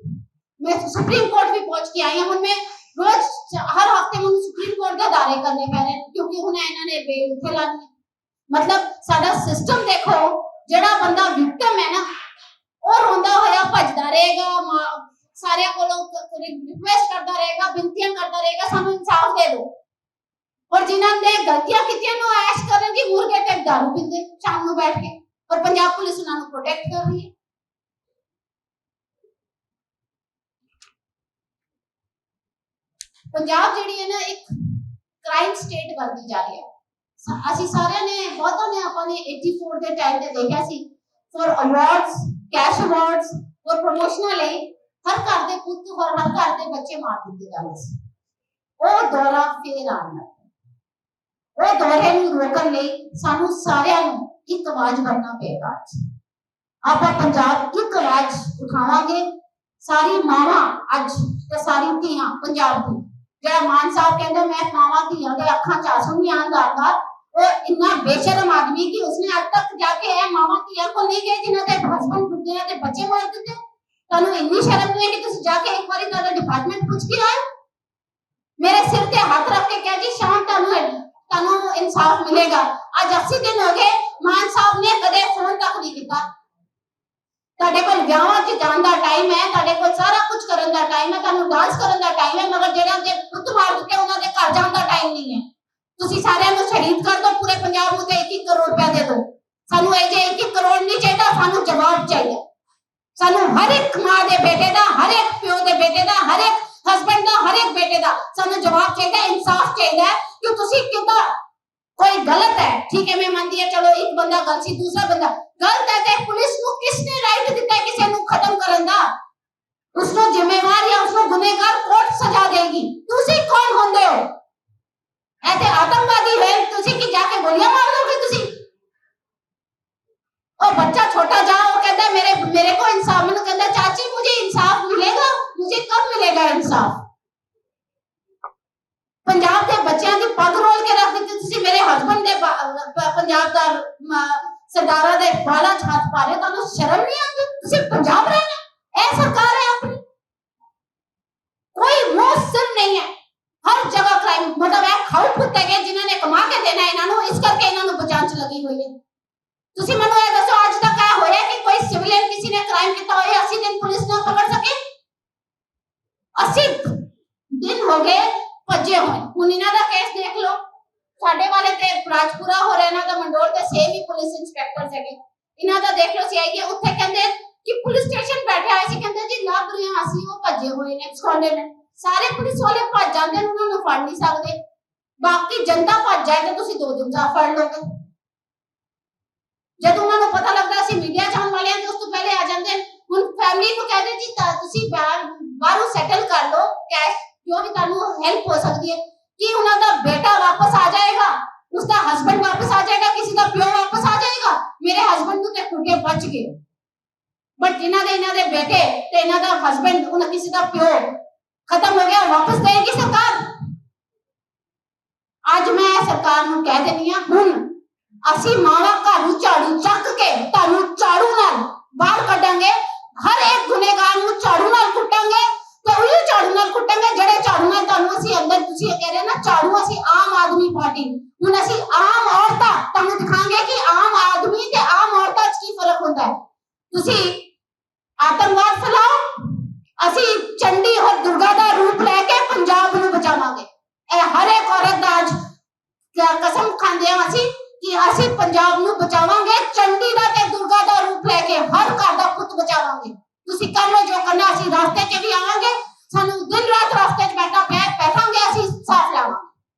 ਮੈਂ ਸੁਪਰੀਮ ਕੋਰਟ ਵੀ ਪਹੁੰਚ ਕੇ ਆਈ ਹਾਂ। ਹੁਣ ਮੈਂ ਰੋਜ਼ ਹਰ ਹਫ਼ਤੇ ਮੈਨੂੰ ਸੁਪਰੀਮ ਕੋਰਟ ਦੇ ਦਾਰੇ ਕਰਨੇ ਪੈ ਰਹੇ ਨੇ, ਕਿਉਂਕਿ ਹੁਣ ਇਹਨਾਂ ਨੇ ਬੇਲ ਉੱਥੇ ਲਾਣੀ ਮਤਲਬ ਸਾਡਾ ਸਿਸਟਮ ਦੇਖੋ, ਜਿਹੜਾ ਬੰਦਾ ਵਿਕਟਮ ਹੈ ਨਾ, ਉਹ ਰੋਂਦਾ ਹੋਇਆ, ਭੱਜਦਾ ਰਹੇਗਾ ਸਾਰਿਆਂ ਕੋਲੋਂ ਰਿਕੁਐਸਟ ਕਰਦਾ ਰਹੇਗਾ, ਬੇਨਤੀਆਂ ਕਰਦਾ ਰਹੇਗਾ, ਸਾਨੂੰ ਇਨਸਾਫ ਦੇ ਦਿਓ। ਔਰ ਜਿਨ੍ਹਾਂ ਨੇ ਗਲਤੀਆਂ ਕੀਤੀਆਂ ਨੂੰ ਐਸ਼ ਕਰਨ ਦੀ ਮੁਰਗੇ ਤੇ ਦਾਰੂ ਪੀਂਦੇ, ਸ਼ਾਮ ਨੂੰ ਬੈਠ ਕੇ। ਔਰ ਪੰਜਾਬ ਪੁਲਿਸ ਉਹਨਾਂ ਨੂੰ ਪ੍ਰੋਟੈਕਟ ਕਰ ਰਹੀ ਹੈ। ਪੰਜਾਬ ਜਿਹੜੀ ਹੈ ਨਾ, ਇੱਕ ਕ੍ਰਾਈਮ ਸਟੇਟ ਬਣਦੀ ਜਾ ਰਹੀ ਹੈ। ਅਸੀਂ ਸਾਰਿਆਂ ਨੇ, ਬਹੁਤਾਂ ਨੇ ਆਪਾਂ ਨੇ 84 ਦੇ ਟਾਈਮ ਤੇ ਦੇਖਿਆ ਸੀ। ਫॉर ਅਵਾਰਡਸ ਕੈਸ਼ ਅਵਾਰਡਸ ਔਰ ਪ੍ਰੋਮੋਸ਼ਨਾਂ ਲਈ ਹਰ ਘਰ ਦੇ ਪੁੱਤ ਔਰ ਹਰ ਘਰ ਦੇ ਬੱਚੇ ਮਾਰ ਦਿੱਤੇ ਜਾਂਦੇ ਸੀ। ਉਹ ਦੌਰਾ ਫੇਰ ਆਉਣਾ ਉਹ ਦੌਰੇ ਨੂੰ ਰੋਕਣ ਲਈ ਸਾਨੂੰ ਸਾਰਿਆਂ ਨੂੰ ਇੱਕ ਆਵਾਜ਼ ਬਣਨਾ ਪਏਗਾ ਆਪਾਂ ਪੰਜਾਬ ਇੱਕ ਆਵਾਜ਼ ਉਠਾਵਾਂਗੇ। ਸਾਰੀ ਮਾਵਾਂ ਅੱਜ ਤੇ ਸਾਰੀ ਧੀਆਂ ਪੰਜਾਬ ਦੀ ਜਿਹੜਾ ਮਾਨ ਸਾਹਿਬ ਕਹਿੰਦੇ, ਮੈਂ ਮਾਵਾਂ ਧੀਆਂ ਦੇ ਅੱਖਾਂ 'ਚ ਆਂਸੂ ਨਹੀਂ ਆਉਂਦਾ ਆਉਂਦਾ ਉਹ ਇੰਨਾ ਬੇਸ਼ਰਮ ਆਦਮੀ ਕਿ ਉਸਨੇ ਅੱਜ ਤੱਕ ਜਾ ਕੇ ਇਹ ਮਾਵਾਂ ਧੀਆਂ ਕੋਲ ਨਹੀਂ ਗਏ, ਜਿਨ੍ਹਾਂ ਦੇ ਹਸਬੰਡ ਜਿਨ੍ਹਾਂ ਦੇ ਬੱਚੇ ਮਾਰ ਦਿੱਤੇ ਤੁਹਾਨੂੰ ਇੰਨੀ ਸ਼ਰਮ ਨਹੀਂ ਕਿ ਤੁਸੀਂ ਜਾ ਕੇ ਇੱਕ ਵਾਰੀ ਤੁਹਾਡਾ ਡਿਪਾਰਟਮੈਂਟ ਪੁੱਛ ਕੇ ਆਏ ਮੇਰੇ ਸਿਰ ਤੇ ਹੱਥ ਰੱਖ ਕੇ ਕਹਿ ਜੀ, ਸ਼ਾਮ ਤੁਹਾਨੂੰ ਤੁਹਾਨੂੰ ਇਨਸਾਫ ਮਿਲੇਗਾ। ਅੱਜ 80 ਦਿਨ ਹੋ ਗਏ, ਮਾਨ ਸਾਹਿਬ ਨੇ ਕਦੇ ਫੋਨ ਤੱਕ ਨਹੀਂ ਕੀਤਾ। ਤੁਹਾਡੇ ਕੋਲ ਵਿਆਹਾਂ 'ਚ ਜਾਣ ਦਾ ਟਾਈਮ ਹੈ, ਤੁਹਾਡੇ ਕੋਲ ਸਾਰਾ ਕੁਝ ਕਰਨ ਦਾ ਟਾਈਮ ਹੈ, ਤੁਹਾਨੂੰ ਡਾਂਸ ਕਰਨ ਦਾ ਟਾਈਮ ਹੈ, ਮਗਰ ਜਿਹੜਾ ਦੇ ਪੁੱਤ ਮਾਰ ਦਿੱਤੇ ਉਹਨਾਂ ਦੇ ਘਰ ਜਾਣ ਦਾ ਟਾਈਮ ਨਹੀਂ ਹੈ। ਤੁਸੀਂ ਸਾਰਿਆਂ ਨੂੰ ਸ਼ਹੀਦ ਕਰ ਦਿਓ, ਪੂਰੇ ਪੰਜਾਬ ਨੂੰ ਤੇ 1 ਕਰੋੜ ਰੁਪਇਆ ਦੇ ਦਿਓ। ਸਾਨੂੰ ਇਹ ਜੇ 1 ਕਰੋੜ ਨਹੀਂ ਚਾਹੀਦਾ, ਸਾਨੂੰ ਜਵਾਬ ਚਾਹੀਦਾ। ਸਾਨੂੰ ਹਰ ਇੱਕ ਮਾਂ ਦੇ ਬੇਟੇ ਦਾ, ਹਰ ਇੱਕ ਪਿਓ ਦੇ ਬੇਟੇ ਦਾ, ਹਰ ਇੱਕ ਹਸਬੰਡ ਦਾ, ਹਰ ਇੱਕ ਬੇਟੇ ਦਾ ਸਾਨੂੰ ਜਵਾਬ ਚਾਹੀਦਾ, ਇਨਸਾਫ ਚਾਹੀਦਾ ਕਿ ਤੁਸੀਂ ਕਿੱਦਾਂ कोई गलत है? ठीक है, मैं मान दिया चलो, एक बंदा गलत सी दूसरा बंदा गलत है, ते पुलिस को किसने राइट दिता है किसी को खत्म करने का उसको जिम्मेवार या उसको गुनहगार कोर्ट सजा देगी। तुसी कौन होंगे हो? ऐसे आतंकवादी है, तुसी की जाके गोलियाँ मार दोगे तुसी? ओ बच्चा छोटा जा वो कहता है, मेरे मेरे को इंसाफ, मैंने कहता चाची, मुझे इंसाफ मिलेगा? मुझे कब मिलेगा इंसाफ? ਤੁਸੀਂ ਮੇਰੇ ਹਸਬੰਡ ਦੇ ਬਾ- ਪ- ਪੰਜਾਬ ਦਾ ਮ, ਸਰਦਾਰਾਂ ਦੇ ਬਾਲਾਂ 'ਚ ਹੱਥ ਪਾ ਰਹੇ ਹੋ, ਤੁਹਾਨੂੰ ਸ਼ਰਮ ਨਹੀਂ ਆਉਂਦੀ? ਤੁਸੀਂ ਪੰਜਾਬ ਰਹਿਣਾ ਇਹ ਸਰਕਾਰ ਹੈ ਆਪਣੀ। ਕੋਈ ਮੋਸਰ ਨਹੀਂ ਹੈ। ਹਰ ਜਗ੍ਹਾ ਕ੍ਰਾਈਮ ਮਤਲਬ ਇਹ ਖਾਉ ਕੁੱਤੇ ਗਏ ਜਿਨ੍ਹਾਂ ਨੇ ਕਮਾ ਕੇ ਦੇਣਾ ਇਹਨਾਂ ਨੂੰ ਇਸ ਕਰਕੇ ਇਹਨਾਂ ਨੂੰ ਬਚਾਉਣ 'ਚ ਲੱਗੀ ਹੋਈ ਹੈ। ਤੁਸੀਂ ਮੈਨੂੰ ਇਹ ਦੱਸੋ ਅੱਜ ਤੱਕ ਇਹ ਹੋਇਆ ਕਿ ਕੋਈ ਸਿਵਲੀਅਨ ਕਿਸੇ ਨੇ ਕ੍ਰਾਈਮ ਕੀਤਾ ਹੋਇਆ 80 ਦਿਨ ਪੁਲਿਸ ਨਾ ਪਕੜ ਸਕੇ? 80 ਦਿਨ ਹੋ ਗਏ ਭੱਜੇ ਹੋਏ। ਹੁਣ ਇਹਨਾਂ ਦਾ ਕੇਸ ਦੇਖ ਲਓ। ਸਾਡੇ ਵਾਲੇ ਤੇ ਰਾਜਪੁਰਾ ਹੋ ਦਾ ਮੰਡੋਰ ਤੇ ਸੇਮ ਹੀ ਪੁਲਿਸ ਇੰਸਪੈਕਟਰ ਹੈਗੇ। ਇਹਨਾਂ ਦਾ ਦੇਖ ਲਓ ਸੀਆਈਏ ਉੱਥੇ ਕਹਿੰਦੇ ਕਿ ਪੁਲਿਸ ਸਟੇਸ਼ਨ ਬੈਠੇ ਆਏ ਸੀ, ਕਹਿੰਦੇ ਜੀ ਲੱਭ ਰਹੇ ਹਾਂ ਅਸੀਂ, ਉਹ ਭੱਜੇ ਹੋਏ ਨੇ ਸਕਾਉਂਦੇ ਨੇ। ਸਾਰੇ ਪੁਲਿਸ ਵਾਲੇ ਭੱਜ ਜਾਂਦੇ ਨੇ, ਉਹਨਾਂ ਨੂੰ ਫੜ ਨਹੀਂ ਸਕਦੇ। ਬਾਕੀ ਜਨਤਾ ਭੱਜ ਜਾਏ ਤਾਂ ਤੁਸੀਂ ਦੋ ਦਿਨ ਜਾ ਫੜ ਲੋਗੇ ਜਦ ਉਹਨਾਂ ਨੂੰ ਪਤਾ ਲੱਗਦਾ ਅਸੀਂ ਮੀਡੀਆ ਚ ਆਉਣ ਵਾਲੇ ਉਸ ਤੋਂ ਪਹਿਲੇ ਆ ਜਾਂਦੇ। ਹੁਣ ਫੈਮਿਲੀ ਨੂੰ ਕਹਿੰਦੇ ਜੀ ਤੁਸੀਂ ਬਾਹਰ ਬਾਹਰੋਂ ਸੈਟਲ ਕਰ ਲਓ ਕੈਸ਼ ਜੋ ਵੀ ਤੁਹਾਨੂੰ ਹੈਲਪ ਹੋ ਸਕਦੀ ਹੈ। ਕਿ ਉਹਨਾਂ ਦਾ ਬੇਟਾ ਵਾਪਸ ਆ ਜਾਏਗਾ ਉਸਦਾ ਹਸਬੰਡ ਵਾਪਸ ਆ ਜਾਏਗਾ ਕਿਸੇ ਦਾ ਪਿਓ ਵਾਪਸ ਆ ਜਾਏਗਾ ਮੇਰੇ ਹਸਬੰਡ ਨੂੰ ਤੇ ਕੁੱਟੇ ਬਚ ਗਏ ਬਟ ਜਿਨ੍ਹਾਂ ਦੇ ਇਹਨਾਂ ਦੇ ਬੇਟੇ ਤੇ ਇਹਨਾਂ ਦਾ ਹਸਬੰਡ ਉਹਨਾਂ ਕਿਸੇ ਦਾ ਪਿਓ ਖਤਮ ਹੋ ਗਿਆ ਵਾਪਸ ਦੇਗੀ ਸਰਕਾਰ ਅੱਜ ਮੈਂ ਸਰਕਾਰ ਨੂੰ ਕਹਿ ਦਿੰਦੀ ਹਾਂ ਹੁਣ ਅਸੀਂ ਮਾਵਾ ਘਰ ਨੂੰ ਝਾੜੂ ਚੱਕ ਕੇ ਤੁਹਾਨੂੰ ਝਾੜੂ ਨਾਲ ਬਾਹਰ ਕੱਢਾਂਗੇ ਹਰ ਇੱਕ ਗੁਨੇਗਾਰ ਨੂੰ ਝਾੜੂ ਨਾਲ ਕੁੱਟਾਂਗੇ ਤੇ ਉਹੀ ਝਾੜੂ ਨਾਲ ਕੁੱਟਾਂਗੇ ਅਸੀਂ ਅੰਦਰ ਤੁਸੀਂ ਇਹ ਕਹਿ ਰਹੇ ਨਾ, ਝਾੜੂ ਅਸੀਂ ਆਮ ਆਦਮੀ ਪਾਰਟੀ। ਹੁਣ ਅਸੀਂ ਆਮ ਔਰਤਾਂ, ਤੁਹਾਨੂੰ ਦਿਖਾਵਾਂਗੇ ਕਿ ਆਮ ਆਦਮੀ ਤੇ ਆਮ ਔਰਤਾਂ 'ਚ ਕੀ ਫ਼ਰਕ ਹੁੰਦਾ ਹੈ। ਤੁਸੀਂ ਆਤੰਕਵਾਦ ਫੈਲਾਓ, ਅਸੀਂ ਚੰਡੀ ਔਰ ਦੁਰਗਾ ਦਾ ਰੂਪ ਲੈ ਕੇ ਪੰਜਾਬ ਨੂੰ ਬਚਾਵਾਂਗੇ। ਇਹ ਹਰ ਇੱਕ ਔਰਤ ਦਾ ਅੱਜ ਕਸਮ ਖਾਂਦੇ ਹਾਂ ਅਸੀਂ ਕਿ ਅਸੀਂ ਪੰਜਾਬ ਨੂੰ ਬਚਾਵਾਂਗੇ, ਚੰਡੀ ਦਾ ਤੇ ਦੁਰਗਾ ਦਾ ਰੂਪ ਲੈ ਕੇ ਹਰ ਘਰ ਦਾ ਪੁੱਤ ਬਚਾਵਾਂਗੇ। ਤੁਸੀਂ ਕਰੋ ਜੋ ਕਰਨਾ, ਅਸੀਂ ਰਸਤੇ 'ਚ ਵੀ ਆਵਾਂਗੇ ਸਾਨੂੰ ਦਿਨ ਰਾਤ ਰਸਤੇ 'ਚ ਬੈਠਾ ਪਿਆ ਬੈਠਾਂਗੇ ਅਸੀਂ ਸਾਫ਼ ਲਾਵਾਂਗੇ